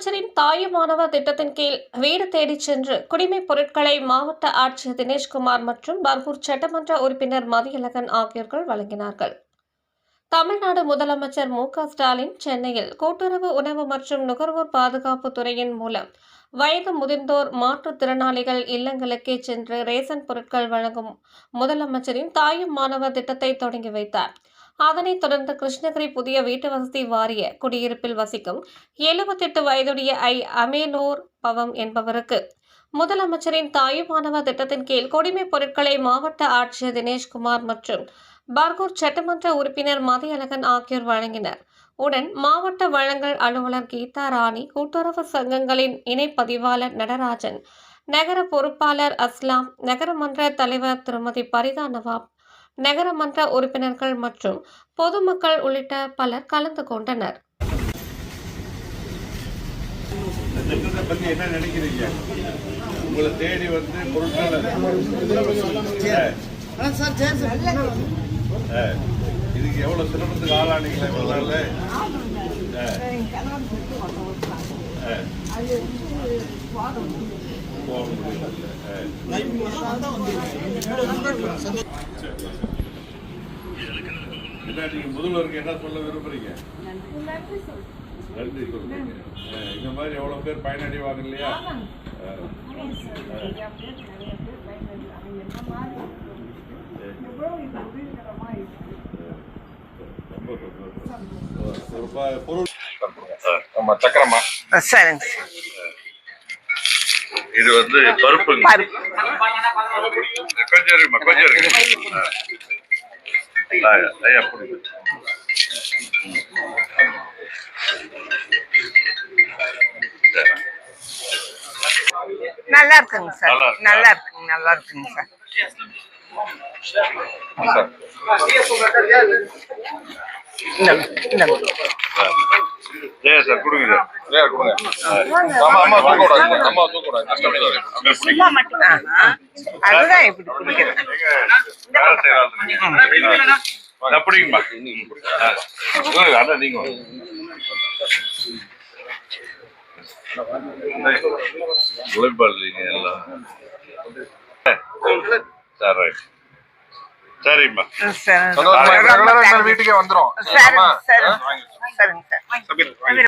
முதலமைச்சரின் தாயுமானவா திட்டத்தின் கீழ் வீடு தேடிச் சென்று குடிமைப் பொருட்களை மாவட்ட ஆட்சியர் தினேஷ்குமார் மற்றும் பர்கூர் சட்டமன்ற உறுப்பினர் மதியழகன் ஆகியோர்கள் வழங்கினார்கள். தமிழ்நாடு முதலமைச்சர் மு ஸ்டாலின் சென்னையில் கூட்டுறவு உணவு மற்றும் நுகர்வோர் பாதுகாப்பு துறையின் மூலம் வயது முதிர்ந்தோர் மாற்றுத்திறனாளிகள் இல்லங்களுக்கே சென்று ரேசன் பொருட்கள் வழங்கும் முதலமைச்சரின் தாயும் மாணவர் திட்டத்தை தொடங்கி வைத்தார். அதனைத் தொடர்ந்து கிருஷ்ணகிரி புதிய வீட்டு வசதி வாரிய குடியிருப்பில் வசிக்கும் எழுபத்தெட்டு வயதுடைய ஐ. அமேலோர் பவம் என்பவருக்கு முதலமைச்சரின் தாயுமானவர் திட்டத்தின் கீழ் குடிமை பொருட்களை மாவட்ட ஆட்சியர் தினேஷ்குமார் மற்றும் பர்கூர் சட்டமன்ற உறுப்பினர் மதியழகன் ஆகியோர் வழங்கினர். உடன் மாவட்ட வழங்கல் அலுவலர் கீதா ராணி கூட்டுறவு சங்கங்களின் இணை பதிவாளர் நடராஜன் நகர பொறுப்பாளர் அஸ்லாம் நகரமன்ற தலைவர் திருமதி பரிதா நவாப் நகரமன்ற உறுப்பினர்கள் மற்றும் பொதுமக்கள் உள்ளிட்ட பலர் கலந்து கொண்டனர். இதுக்கு எவ்வளவு சிரமத்துக்கு ஆளானீங்களா இவ்வளவு போக முடியல. என்ன நீங்க முதல்வருக்கு என்ன சொல்ல விரும்புறீங்க? நன்றி சொல்றீங்க. இந்த மாதிரி எவ்வளவு பேர் பயனடைவாங்க இல்லையா. ரொம்ப பொருள் ஆமா சக்கரமா. சரிங்க. இது வந்து பருப்பு கொஞ்சம் இருக்குமா கொஞ்சம் இருக்கு நல்லா இருக்குங்க சார். நல்லா இருக்கா? நல்லா இருக்குங்க நல்லா இருக்குங்க சார். இந்தாங்க, இந்தாங்க. ஜெயா சார் கொடுங்க சார் ஜெயா கொடுங்க. அம்மா அம்மா தூக்க கூடாது அம்மா தூக்க கூடாது. அதுதான் இப்படி குடிக்கிறது. எங்க வேலை செய்யற ஆள் நீங்க. ஆ, பிடிங்கம்மா ஆ. கொடுங்க, அதான் நீங்க இல்லைங்க எல்லாம். சரி ரைட் சரிம்மா. சரி. வீட்டுக்கே